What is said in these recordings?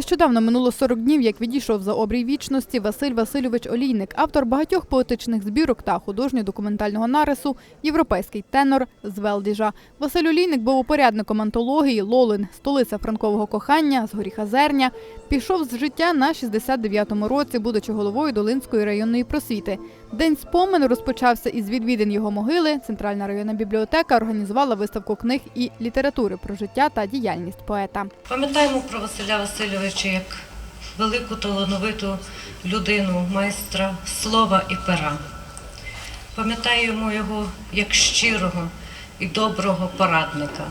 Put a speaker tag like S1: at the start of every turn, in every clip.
S1: Нещодавно минуло 40 днів, як відійшов за обрій вічності Василь Васильович Олійник, автор багатьох поетичних збірок та художньо-документального нарису, європейський тенор з Велдіжа. Василь Олійник був упорядником антології Лолин, столиця франкового кохання з горіха Зерня. Пішов з життя на 69-му році, будучи головою Долинської районної просвіти. День спомену розпочався із відвідин його могили. Центральна районна бібліотека організувала виставку книг і літератури про життя та діяльність поета.
S2: Пам'ятаємо про Василя Васильовича як велику талановиту людину, майстра слова і пера. Пам'ятаємо його як щирого і доброго порадника,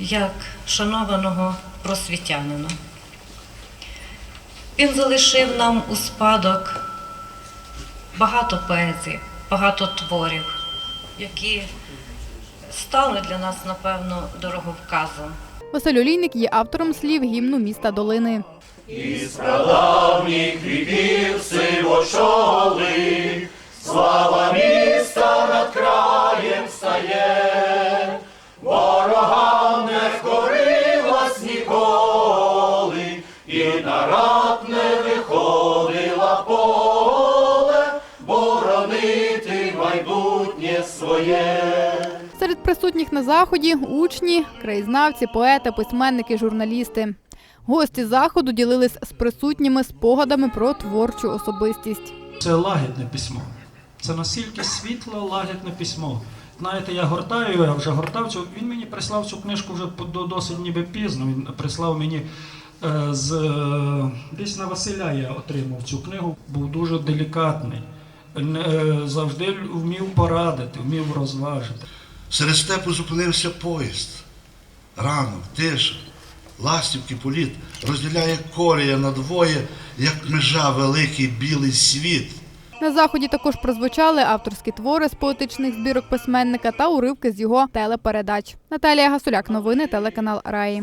S2: як шанованого просвітянина. Він залишив нам у спадок багато поезії, багато творів, які стали для нас, напевно, дороговказом.
S1: Василь Олійник є автором слів гімну міста Долини.
S3: Прадавніх віків сивочолий, слава міста над краєм стає, ворогам не вкорилась ніколи, і на рад не виходила поле, боронити майбутнє своє.
S1: Серед присутніх на заході учні, краєзнавці, поети, письменники, журналісти. Гості заходу ділились з присутніми спогадами про творчу особистість.
S4: Це лагідне письмо. Це настільки світле, лагідне письмо. Знаєте, я гортаю, я вже гортав цю. Він мені прислав цю книжку вже досить ніби пізно. Він прислав мені е, з е, десь на Василя я отримав цю книгу. Був дуже делікатний. Е, завжди вмів порадити, вмів розважити.
S5: Серед степу зупинився поїзд. Ранок, тиша, ластівки політ розділяє колія надвоє, як межа великий білий світ.
S1: На заході також прозвучали авторські твори з поетичних збірок письменника та уривки з його телепередач. Наталія Гасуляк, новини, телеканал Раї.